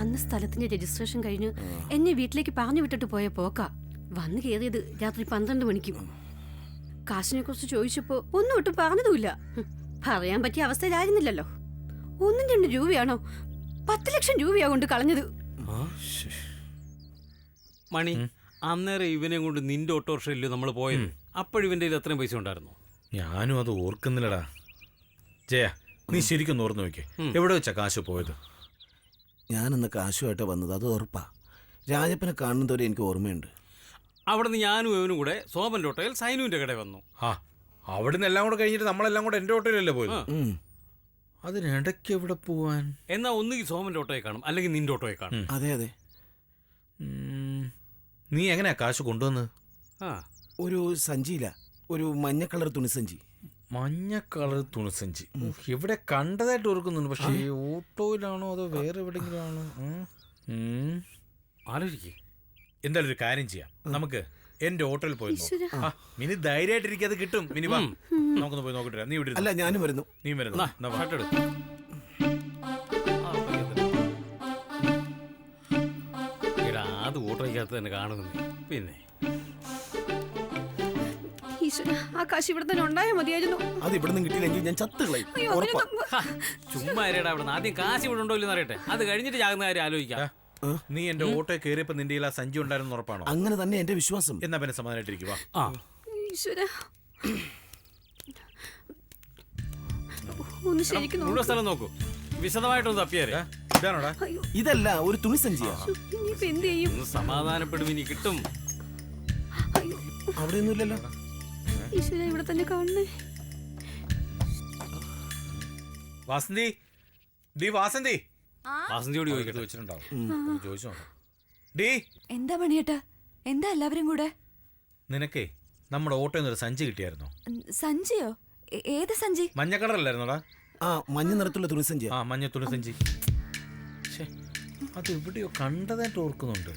അന്ന് സ്ഥലത്തിന്റെ രജിസ്ട്രേഷൻ കഴിഞ്ഞ്. എന്നെ വീട്ടിലേക്ക് പറഞ്ഞു വിട്ടിട്ട് പോയ പോക്ക. വന്നു കയറിയത് രാത്രി പന്ത്രണ്ട് മണിക്ക്. കാശിനെ കുറിച്ച് ചോദിച്ചപ്പോ ഒന്നും ഒട്ടും പറഞ്ഞതുമില്ല. പറയാൻ പറ്റിയ അവസ്ഥയിലായിരുന്നില്ലല്ലോ. ഒന്നും രണ്ട് രൂപയാണോ? പത്ത് ലക്ഷം രൂപയാ കൊണ്ട് കളഞ്ഞത്. മണി അന്നേരം ഇവനെ കൊണ്ട് നിന്റെ ഓട്ടോറിക്ഷയില്ലോ നമ്മൾ പോയത്? അപ്പോഴിവന്റെ കയ്യിൽ അത്രയും പൈസ ഉണ്ടായിരുന്നു? ഞാനും അത് ഓർക്കുന്നില്ലടാ. ജയ നീ ശരിക്കും ഓർന്നു നോക്കിയേ എവിടെ വെച്ചാ കാശ് പോയത്? ഞാനന്ന് കാശുമായിട്ട് വന്നത് അത് ഉറപ്പാ. രാജപ്പനെ കാണുന്നതോടെ എനിക്ക് ഓർമ്മയുണ്ട്. അവിടുന്ന് ഞാനും ഇവനും കൂടെ സോമന്റെ ഹോട്ടലിൽ സൈനുവിന്റെ കടയിൽ വന്നു. ആ അവിടുന്ന് എല്ലാം കൂടെ കഴിഞ്ഞിട്ട് നമ്മളെല്ലാം കൂടെ എന്റെ ഓട്ടോയിലല്ലേ പോയത്? അതിനിടയ്ക്ക് എവിടെ പോവാൻ? എന്നാ ഒന്നുകിൽ സോമന്റെ ഓട്ടോയെ കാണും അല്ലെങ്കിൽ നിന്റെ ഓട്ടോയെ കാണും. അതെ അതെ. ഉം, നീ എങ്ങനെയാ കാശ് കൊണ്ടുവന്ന് ആ. ഒരു സഞ്ചിയില്ല ഒരു മഞ്ഞ കളർ തുണിസഞ്ചി മഞ്ഞ കളർ തുണിസഞ്ചി. എവിടെ ഇവിടെ കണ്ടതായിട്ട് ഓർക്കുന്നുണ്ട്. പക്ഷേ ഈ ഓട്ടോയിലാണോ അതോ വേറെ എവിടെയെങ്കിലും ആണോ. ആലോചിക്കേ. എന്തായാലും ഒരു കാര്യം ചെയ്യാം. നമുക്ക് എന്റെ ഹോട്ടലിൽ പോയി നോക്കാം. മിനി ധൈര്യമായിട്ടിരിക്കും അത് കിട്ടും. മിനി വാ. നമുക്കൊന്ന് പോയി നോക്കിട്ട് നീ ഇവിടെ. അല്ല ഞാനും വരുന്നു. നീ വരുന്നു? അത് ഓട്ടോയ്ക്കകത്ത് തന്നെ കാണുന്നു. പിന്നെ. ഈശ്വര ആ കാശ് ഇവിടെ തന്നെ ഉണ്ടായാൽ മതിയായിരുന്നു. അത് ഇവിടുന്ന് കിട്ടിയില്ലെങ്കിൽ ഞാൻ ചത്ത് കളയും. അയ്യോ ഉറപ്പാ. അതിന് ചുമ്മാ ഇരടാ അവിടെ ആദ്യം കാശ് ഇവിടെ ഉണ്ടോ ഇല്ലെന്ന് അറിയട്ടെ. അത് കഴിഞ്ഞിട്ട് ചാകുന്ന കാര്യം ആലോചിക്കാം. നീ എന്റെ ഓട്ടോ കയറിയപ്പോ നിന്റെ കയ്യിൽ ആ സഞ്ചി ഉണ്ടായിരുന്നു ഉറപ്പാണോ? അങ്ങനെ തന്നെ എന്റെ വിശ്വാസം. എന്നാ പിന്നെ സമാധാനായിട്ടിരിക്കുക ആ. ഈശ്വര. ഒന്ന് ശരിക്കും മുഴുവൻ സ്ഥലം നോക്കൂ. വിശദമായിട്ടൊന്ന് തപ്പിയാരെ. ഇതാണോടാ? അയ്യോ. ഇതല്ല ഒരു തുണിസഞ്ചിയാ ഇനിയിപ്പോ എന്ത് ചെയ്യും? ഒന്ന് സമാധാനപ്പെടും ഇനി കിട്ടും. അയ്യോ. അവിടെയൊന്നും ഇല്ലല്ലോ ഈശ്വര ഇവിടെ തന്നെ കാണണേ വാസന്തി ഡി വാസന്തി. വാസന്തിയോട് ചോദിക്കട്ടെ. വെച്ചിട്ടുണ്ടാവും. ഒന്ന് ചോദിച്ചു ഡി. എന്താ മണിയേട്ടാ എന്താ എല്ലാവരും കൂടെ? നിനക്കേ നമ്മുടെ ഓട്ടോയിൽ നിന്ന് ഒരു സഞ്ചി കിട്ടിയായിരുന്നോ? സഞ്ചിയോ? ഏത് സഞ്ചി? മഞ്ഞ കളറല്ലായിരുന്നോടാ? ആ മഞ്ഞ നിറത്തുള്ള സഞ്ചി ആ മഞ്ഞ തുണി സഞ്ചി ശ്ശേ, അത് എവിടെയോ കണ്ടതായിട്ട് ഓർക്കുന്നുണ്ട്.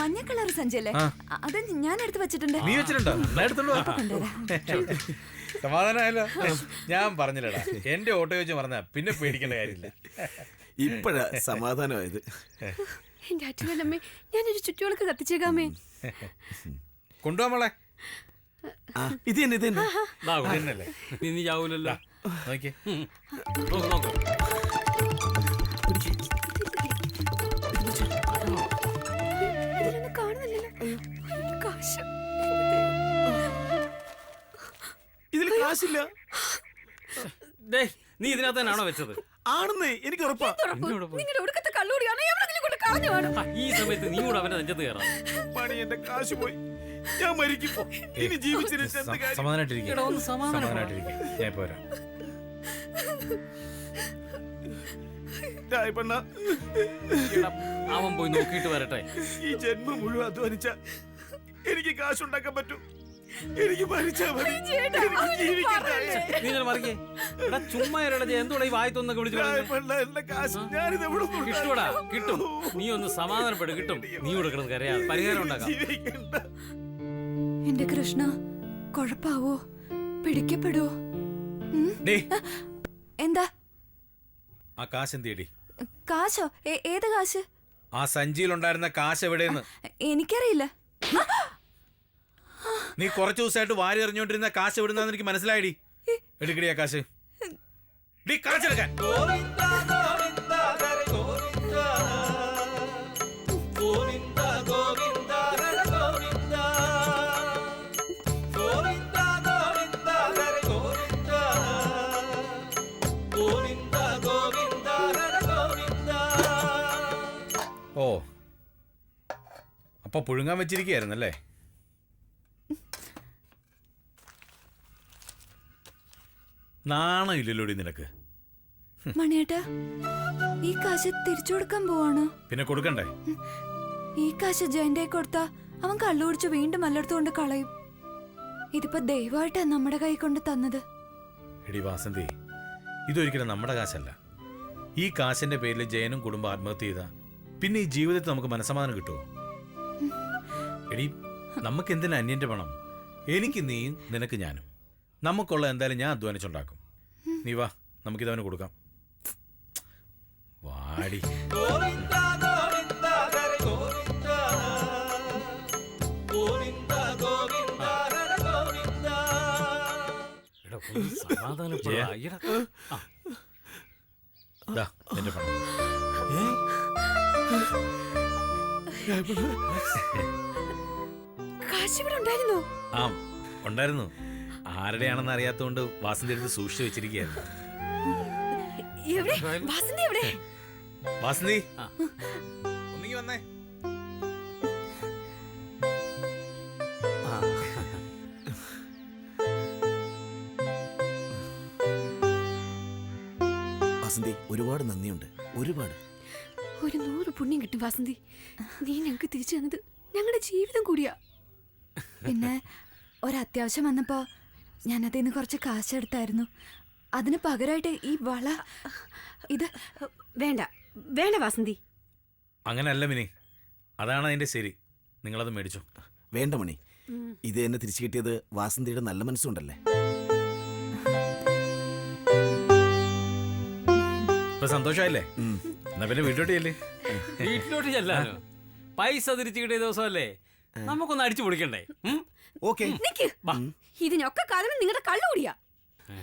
മഞ്ഞ കളർ സഞ്ചി അല്ലേ ആ. ആ, അത് ഞാൻ എടുത്ത് വെച്ചിട്ടുണ്ട്. നീ വെച്ചിട്ടുണ്ടോ. സമാധാനമായല്ലോ ഞാൻ പറഞ്ഞില്ലടാ. എന്റെ ഓട്ടോ വെച്ച് പറഞ്ഞ പിന്നെ പേടിക്കേണ്ട കാര്യമില്ല. ഇപ്പഴാ സമാധാനമായത്. എന്റെ അച്ഛനമ്മേ ഞാനൊരു ചുറ്റുവിളക്ക് കത്തിച്ചേക്കാമേ. മോളെ. ആ ഇത് തന്നെ ഇത് തന്നെ? നീ ചാവൂലല്ലോ നോക്കിയേ. നോക്ക് നോക്ക്. ഇതിൽ കാശില്ല. ദേ, നീ ഇതിനകത്ത് തന്നെയാണോ വെച്ചത്? ആണെന്നേ എനിക്ക് ഉറപ്പാ. എന്നോട് പോയി. നിങ്ങളുടെ ഒടുക്കത്തെ കള്ളൂടിയാണ് എവിടെങ്കിലും കൊണ്ട് കളഞ്ഞു വേണം ആ, ഈ സമയത്ത് നീ കൂടെ അവന്റെ നെഞ്ചത്ത് കയറാം. പണി എന്റെ കാശ് പോയി. ഞാൻ മരിക്കും. ഇനി എന്ത് കാര്യം? ഞാൻ ഇപ്പൊ വരാം. രായപ്പണ്ണ എടാ, അവൻ പോയി നോക്കിയിട്ട് വരട്ടെ. ഈ ജന്മം മുഴുവൻ അധ്വാനിച്ച എനിക്ക് കാശുണ്ടാക്കാൻ പറ്റും. എനിക്ക് മരിച്ചാ മതി. എനിക്ക് ജീവിക്കണ്ടേ? നീ ഇങ്ങനെ മറിക്കേ. എടാ ചുമ്മാ ഇരടാ എന്തോടാ ഈ വായത്തൊന്നൊക്കെ വിളിച്ചു പറയുന്നത്? എന്റെ കാശ് ഞാനിത് എവിടെ നിന്ന് കിട്ടൂടാ കിട്ടും. നീ ഒന്ന് സമാധാനപ്പെടും കിട്ടും. നീ കരയാ പരിഹാരം ഉണ്ടാക്കാം. ജീവിക്കണ്ട. എന്റെ കൃഷ്ണ കൊഴപ്പാവോ? പിടിക്കപ്പെടുവോ ഉം? ഡേ എന്താ? ആ കാശ് എന്തിയടി കാശോ? ഏ- ഏത് കാശ്? ആ സഞ്ചിയിലുണ്ടായിരുന്ന കാശ് എവിടെയെന്ന്? എനിക്കറിയില്ല. നീ കുറച്ച് ദിവസമായിട്ട് വാരി എറിഞ്ഞോണ്ടിരുന്ന കാശ് എവിടുന്നാന്ന് എനിക്ക് മനസ്സിലായി എടുക്കടി ആ കാശ്. ഡി കാശെടുക്കാൻ ഓ അപ്പൊ പുഴുങ്ങാൻ വെച്ചിരിക്കുകയായിരുന്നല്ലേ? നാണം ഇല്ലല്ലോടി നിനക്ക്. മണിയേട്ടാ ഈ കാശ് തിരിച്ചു കൊടുക്കാൻ പോവാണോ. പിന്നെ കൊടുക്കണ്ടേ? ഈ കാശ് ജയന്റെ കൊടുത്താ അവൻ കള്ളുപിടിച്ച് വീണ്ടും അല്ലെടുത്തുകൊണ്ട് കളയും. ഇതിപ്പോ ദൈവമായിട്ടാ നമ്മുടെ കൈ കൊണ്ട് തന്നത്. എടി വാസന്തി ഇതൊരിക്കലും നമ്മുടെ കാശല്ല. ഈ കാശിന്റെ പേരിൽ ജയനും കുടുംബം ആത്മഹത്യ ചെയ്ത പിന്നെ ഈ ജീവിതത്തിൽ നമുക്ക് മനസ്സമാധാനം കിട്ടുമോ എടി നമുക്ക് എന്തിനാ അന്യന്റെ പണം? എനിക്ക് നീയും നിനക്ക് ഞാനും. നമുക്കുള്ള എന്തായാലും ഞാൻ അധ്വാനിച്ചുണ്ടാക്കും. നീ വാ നമുക്കിതവന് കൊടുക്കാം. വാടി. എടാ, ഒന്ന് സമാധാനപ്പെടാ. എടാ, ആ, ദാ, നിന്റെ പണം. ഏ? കാശ് ഇവിടെ ഉണ്ടായിരുന്നോ. ആ ഉണ്ടായിരുന്നു. ആരുടെയാണെന്ന് അറിയാത്തോണ്ട് വാസന്തി എടുത്ത് സൂക്ഷിച്ചു വെച്ചിരിക്കുകയായിരുന്നു. എവിടെ? വാസന്തി എവിടെ? വാസന്തി. ഒന്നിങ്ങി വന്നേ. വസന്തി ഒരുപാട് നന്ദിയുണ്ട്. ഒരുപാട്. ഒരു നൂറ് പുണ്യം കിട്ടും വാസന്തി. നീ ഞങ്ങൾക്ക് തിരിച്ചു തന്നത് ഞങ്ങളുടെ ജീവിതം കൂടിയാ. പിന്നെ ഒരത്യാവശ്യം വന്നപ്പോ ഞാൻ അതിൽ നിന്ന് കുറച്ച് കാശെടുത്തായിരുന്നു. അതിന് പകരമായിട്ട് ഈ വള ഇത് വേണ്ട വേണ്ട വാസന്തി. അങ്ങനെയല്ല മിനി. അതാണ് അതിന്റെ ശരി. നിങ്ങളത് മേടിച്ചു. വേണ്ട മണി ഇത് എന്നെ തിരിച്ചു കിട്ടിയത് വാസന്തിയുടെ നല്ല മനസ്സുണ്ടല്ലേ ഇപ്പൊ സന്തോഷമായില്ലേ. എന്നാ പിന്നെ വീട്ടോട്ട് ചെല്ലേ. വീട്ടിലോട്ട് ചെല്ലാനോ പൈസ തിരിച്ചു കിട്ടിയ ദിവസമല്ലേ? നമുക്കൊന്ന് അടിച്ചു പൊളിക്കണ്ടേ? ഉം? ഓക്കെ. നിക്ക്. ഇതിനൊക്കെ കാരണം നിങ്ങളുടെ കള്ളു കുടിയാ. ഏ?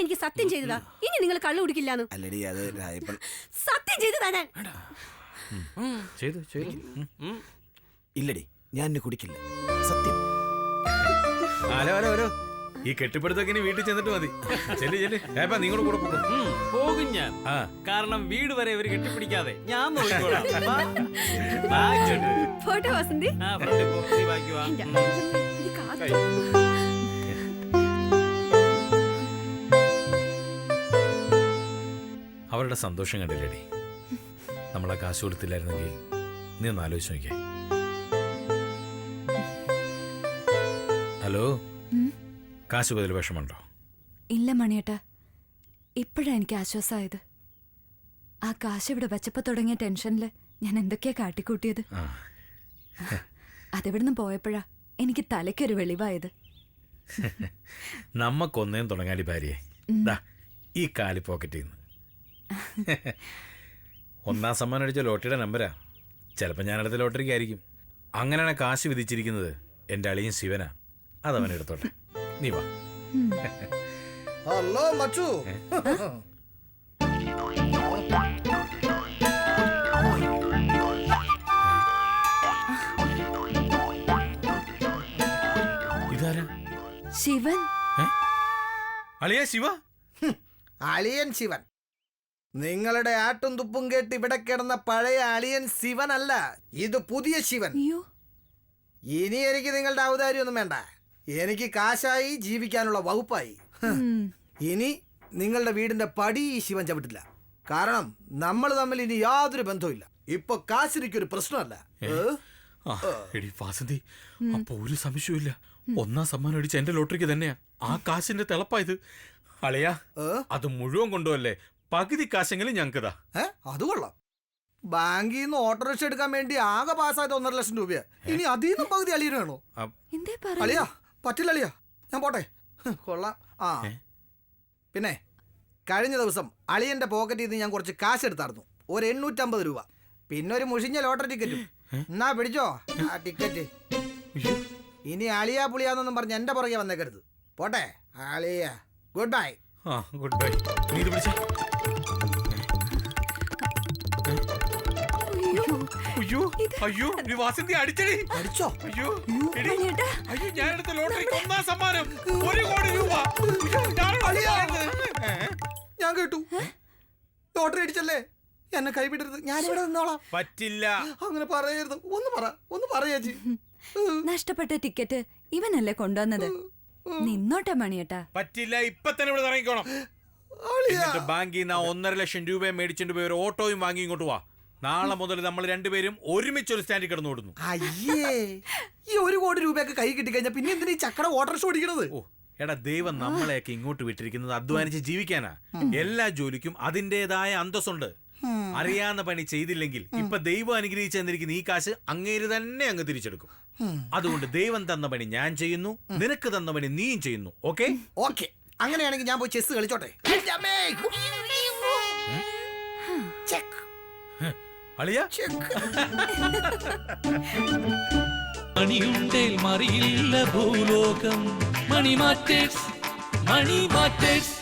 എനിക്ക് സത്യം ചെയ്തതാ. ഇനി നിങ്ങൾ കള്ളു കുടിക്കില്ലാന്ന്. അല്ലടി അത് രായപ്പൻ സത്യം ചെയ്തു തരാൻ ചെയ്തു ചെയ്തു. ഉം. ഉം. ഇല്ലടി ഞാൻ കുടിക്കില്ല. സത്യം. Hello hello hello. ഈ കെട്ടിപ്പടുത്തൊക്കെ ഇനി വീട്ടിൽ ചെന്നിട്ട് മതി. ചെല്ലു ചെല്ലു. ഏപ്പാ നിങ്ങളുടെ കൂടെ പോകും പോകും ഞാൻ. കാരണം വീട് വരെ ഇവർ കെട്ടിപ്പിടിക്കാതെ ഞാൻ നോക്കിക്കോളാം. അവരുടെ സന്തോഷം കണ്ടില്ലേടി? നമ്മളെ കാശ് കൊടുത്തില്ലായിരുന്നെങ്കിൽ നീ ഒന്ന് ആലോചിച്ച് നോക്കിയേ. ഹലോ? കാശ് പോയതിൽ വിഷമമുണ്ടോ? ഇല്ല മണിയേട്ടാ. ഇപ്പോഴാ എനിക്ക് ആശ്വാസമായത് ആ കാശ് ഇവിടെ വെച്ചപ്പോ തുടങ്ങിയ ടെൻഷനിൽ ഞാൻ എന്തൊക്കെയാ കാട്ടിക്കൂട്ടിയത്? അതെവിടുന്ന് അതിവിടുന്ന് പോയപ്പോഴാ? എനിക്ക് തലയ്ക്കൊരു വെളിവായത്. നമ്മക്കൊന്നേം തുടങ്ങാടി ഭാര്യയെ. ദാ ഈ കാലി പോക്കറ്റിൽ നിന്ന് ഒന്നാം സമ്മാനം അടിച്ച ലോട്ടറിയുടെ നമ്പരാ. ചിലപ്പോൾ ഞാൻ അടുത്ത ലോട്ടറിക്ക് ആയിരിക്കും അങ്ങനെയാണ് കാശ് വിധിച്ചിരിക്കുന്നത്. എന്റെ അളിയും ശിവനാ. അതവനെടുത്തോട്ടെ. നീ വാ. ഹലോ മച്ചു. ശിവൻ? അളിയ ശിവ? അളിയൻ ശിവൻ. നിങ്ങളുടെ ആട്ടും തുപ്പും കേട്ട് ഇവിടെ കിടന്ന പഴയ അളിയൻ ശിവനല്ല ഇത് പുതിയ ശിവൻ. അയ്യോ. ഇനി എനിക്ക് നിങ്ങളുടെ ഔദാര്യമൊന്നും വേണ്ട. എനിക്ക് കാശായി ജീവിക്കാനുള്ള വകുപ്പായി. ഇനി നിങ്ങളുടെ വീടിന്റെ പടി ഈ ശിവൻ ചവിട്ടില്ല. കാരണം നമ്മൾ തമ്മിൽ ഇനി യാതൊരു ബന്ധവുമില്ല. ഇപ്പൊ കാശിനിക്കൊരു പ്രശ്നമല്ല. അപ്പൊ ഒരു സംശയമില്ല ഒന്നാം സമ്മാനം അടിച്ച എന്റെ ലോട്ടറിക്ക് തന്നെയാ. ആ കാശിന്റെ തിളപ്പായത് അളിയാ? അത് മുഴുവൻ കൊണ്ടുവല്ലേ പകുതി കാശെങ്കിലും ഞങ്ങൾക്കതാ. അത് കൊള്ളാം. ബാങ്കിൽ നിന്ന് ഓട്ടോറിക്ഷ എടുക്കാൻ വേണ്ടി ആകെ പാസ്സായത് ഒന്നര ലക്ഷം രൂപയാ. ഇനി അതിൽ നിന്നും പകുതി അളിയന് വേണോ? അളിയാ പറ്റില്ല അളിയാ. ഞാൻ പോട്ടെ. കൊള്ളാം. ആ. പിന്നെ കഴിഞ്ഞ ദിവസം അളിയന്റെ പോക്കറ്റിൽ നിന്ന് ഞാൻ കുറച്ച് കാശ് എടുത്തായിരുന്നു. ഒരു എണ്ണൂറ്റമ്പത് രൂപ. പിന്നെ ഒരു മുഷിഞ്ഞ ലോട്ടറി ടിക്കറ്റും. എന്നാ പിടിച്ചോ? ആ ടിക്കറ്റ്. ഇനി അളിയാ പുളിയാന്നൊന്നും പറഞ്ഞ് എന്റെ പുറകെ വന്നേക്കരുത്. പോട്ടെ അളിയ. ഗുഡ് ബൈ ആ ഗുഡ് ബൈ നീ ഇത് പിടിച്ച. അയ്യോ. അയ്യോ നീ വാസന്തി അടിച്ചടി. അടിച്ചോ? അയ്യോ എടി, മണിയേട്ടാ അയ്യോ ഞാൻ എടുത്ത ലോട്ടറിക്ക് ഒന്നാം സമ്മാനം. ഒരു കോടി രൂപ? ഞാൻ കേട്ടു. ലോട്ടറി അടിച്ചല്ലേ? എന്നെ കൈവിടരുത്. ഞാനിവിടെ നിന്നോളാം. പറ്റില്ല. അങ്ങനെ പറയരുത്. ഒന്ന് പറ ഒന്ന് പറയാജി നഷ്ടപ്പെട്ട ടിക്കറ്റ് ഇവനല്ലേ കൊണ്ടുവന്നത്? നിന്നോട്ടെ മണിയേട്ടാ. പറ്റില്ല ഇപ്പൊ തന്നെ ഇവിടെ ഇറങ്ങിക്കോണം. ബാങ്കിൽ നിന്ന് ഒന്നര ലക്ഷം രൂപ മേടിച്ചിട്ട് പോയി ഒരു ഓട്ടോയും വാങ്ങി ഇങ്ങോട്ട് വാ. നാളെ മുതൽ നമ്മൾ രണ്ടുപേരും ഒരുമിച്ച് ഒരു സ്റ്റാൻഡിൽ കിടന്നു ഓടുന്നു. അയ്യേ. ഈ ഒരു കോടി രൂപയൊക്കെ കൈ കിട്ടി കഴിഞ്ഞാൽ പിന്നെ എന്തിനാ ഈ ചക്കട ഓട്ടർഷോ ഓടിക്കണത്? ഓ എടാ ദൈവം നമ്മളെയൊക്കെ ഇങ്ങോട്ട് വിട്ടിരിക്കുന്നത് അധ്വാനിച്ച് ജീവിക്കാനാ. എല്ലാ ജോലിക്കും അതിന്റെതായ അന്തസ്സുണ്ട്. അറിയാവുന്ന പണി ചെയ്തില്ലെങ്കിൽ ഇപ്പൊ ദൈവം അനുഗ്രഹിച്ചു തന്നിരിക്കുന്ന ഈ കാശ് അങ്ങേര് തന്നെ അങ്ങ് തിരിച്ചെടുക്കും. അതുകൊണ്ട് ദൈവം തന്ന പണി ഞാൻ ചെയ്യുന്നു നിനക്ക് തന്ന പണി നീയും ചെയ്യുന്നു. ഓക്കെ? ഓക്കെ. അങ്ങനെയാണെങ്കിൽ ഞാൻ പോയി ചെസ് കളിച്ചോട്ടെ? എന്റെ അമ്മേ. ചെക്ക്. അളിയ? മണിയുണ്ടേൽ മറിയില്ല ഭൂലോകം. Money matters money matters